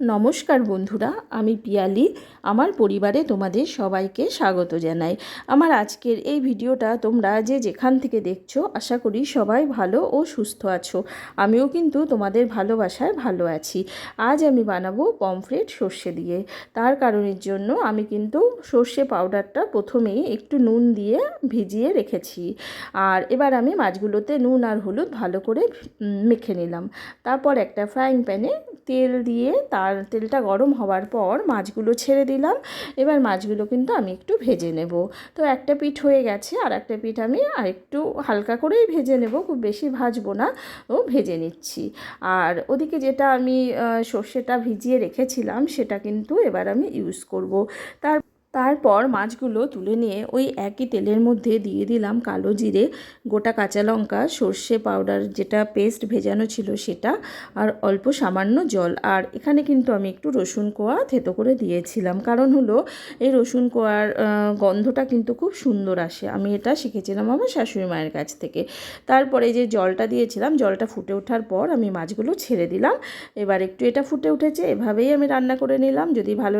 নমস্কার বন্ধুরা, আমি পিয়ালি। আমার পরিবারে তোমাদের সবাইকে স্বাগত জানাই। আমার আজকের এই ভিডিওটা তোমরা যে যেখান থেকে দেখছ, আশা করি সবাই ভালো ও সুস্থ আছো। আমিও কিন্তু তোমাদের ভালোবাসায় ভালো আছি। আজ আমি বানাবো পমফ্রেট সর্ষে দিয়ে। তার কারণের জন্য আমি কিন্তু সর্ষে পাউডারটা প্রথমেই একটু নুন দিয়ে ভিজিয়ে রেখেছি। আর এবার আমি মাছগুলোতে নুন আর হলুদ ভালো করে মেখে নিলাম। তারপর একটা ফ্রাইং প্যানে তেল দিয়ে তার তেলটা গরম হওয়ার পর মাছগুলো ছেড়ে দিলাম। এবার মাছগুলো কিন্তু আমি একটু ভেজে নেব। তো একটা পিঠ হয়ে গেছে আর একটা পিঠ আমি আর একটু হালকা করেই ভেজে নেব, খুব বেশি ভাজবো না। ও ভেজে নিচ্ছি। আর ওদিকে যেটা আমি সর্ষেটা ভিজিয়ে রেখেছিলাম সেটা কিন্তু এবার আমি ইউজ করব। তার তারপর মাছগুলো তুলে নিয়ে ওই একই তেলের মধ্যে দিয়ে দিলাম কালো জিরে, গোটা কাঁচা লঙ্কা, সর্ষে পাউডার যেটা পেস্ট ভেজানো ছিল সেটা, আর অল্প সামান্য জল। আর এখানে কিন্তু আমি একটু রসুন কোয়া থেতো করে দিয়েছিলাম। কারণ হলো এই রসুন কোয়ার গন্ধটা কিন্তু খুব সুন্দর আসে। আমি এটা শিখেছিলাম আমার শাশুড়ি মায়ের কাছ থেকে। তারপরে যে জলটা দিয়েছিলাম, জলটা ফুটে ওঠার পর আমি মাছগুলো ছেড়ে দিলাম। এবার একটু এটা ফুটে উঠেছে, এভাবেই আমি রান্না করে নিলাম। যদি ভালো